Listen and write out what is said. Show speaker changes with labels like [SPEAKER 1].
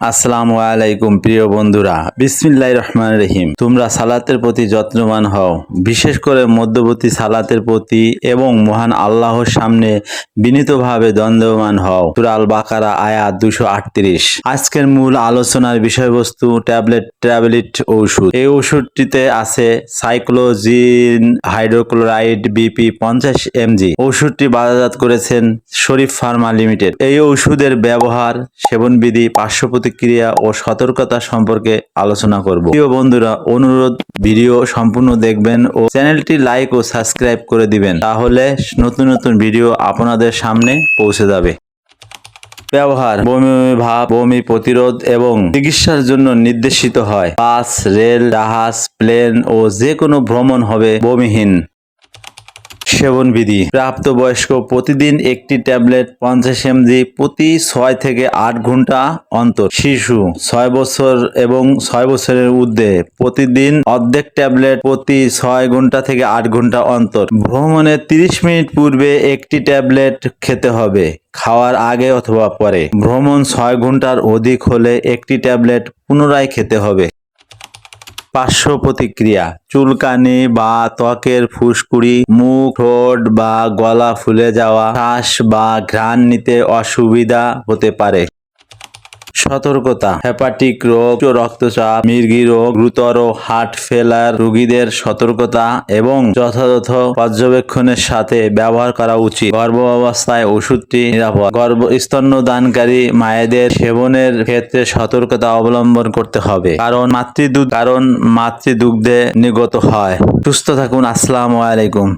[SPEAKER 1] আসসালামু আলাইকুম, প্রিয় বন্ধুরা। বিসমিল্লাহ রহমান রহিম। তোমরা সালাতের প্রতি যত্নবান হও। বিশেষ করে মধ্যবর্তী সালাতের প্রতি এবং মহান আল্লাহর সামনে বিনীতভাবে দ্বন্দ্বমান হও। তুরাল বাকারা আয়াত দুশো আটত্রিশ। আজকের মূল আলোচনার বিষয়বস্তু ট্যাবলেট ট্যাবলেট ঔষধ। এই ওষুধটিতে আছে সাইক্লোজিন, হাইড্রোক্লোরাইড, বিপি পঞ্চাশ এমজি। ওষুধটি বাজারজাত করেছেন শরীফ ফার্মা লিমিটেড। এই ওষুধের ব্যবহার, সেবনবিধি পার্শ্ব প্রতিক্রিয়া ও সতর্কতা সম্পর্কে আলোচনা করব। প্রিয় বন্ধুরা, অনুরোধ, ভিডিও সম্পূর্ণ দেখবেন ও চ্যানেলটি লাইক ও সাবস্ক্রাইব করে দিবেন, তাহলে নতুন নতুন ভিডিও আপনাদের সামনে পৌঁছে যাবে। ব্যবহার, বমি বমি ভাব, বমি প্রতিরোধ এবং চিকিৎসার জন্য নির্দেশিত হয়। বাস, রেল, জাহাজ, প্লেন ও যে কোনো ভ্রমণ হবে বমিহীন। সেবন বিধি প্রাপ্তবয়স্ক প্রতিদিন একটি ট্যাবলেট পঞ্চাশ এমজি প্রতি ছয় থেকে আট ঘণ্টা অন্তর। শিশু ছয় বছর এবং ছয় বছরের ঊর্ধ্বে প্রতিদিন অর্ধেক ট্যাবলেট প্রতি ছয় ঘণ্টা থেকে আট ঘণ্টা অন্তর। ভ্রমণের তিরিশ মিনিট পূর্বে একটি ট্যাবলেট খেতে হবে, খাওয়ার আগে অথবা পরে। ভ্রমণ ছয় ঘণ্টার অধিক হলে একটি ট্যাবলেট পুনরায় খেতে হবে। পার্শ্ব প্রতিক্রিয়া চুলকানি বা ত্বকের ফুসকুড়ি, মুখ, ঠোঁট বা গলা ফুলে যাওয়া, শ্বাস বা ঘ্রাণ নিতে অসুবিধা হতে পারে। সতর্কতা, হেপাটিক রোগ, রক্তচাপ, মির্গি রোগ, গুরুতর হার্ট ফেলার রোগীদের সতর্কতা এবং যথাযথ পর্যবেক্ষণের সাথে ব্যবহার করা উচিত। গর্ভ অবস্থায় ওষুধটি নিরাপদ। গর্ভ স্তন্যদানকারী মায়েদের সেবনের ক্ষেত্রে সতর্কতা অবলম্বন করতে হবে। কারণ মাতৃদুধ, কারণ মাতৃদুগ্ধে নিগত হয়। সুস্থ থাকুন। আসসালামু আলাইকুম।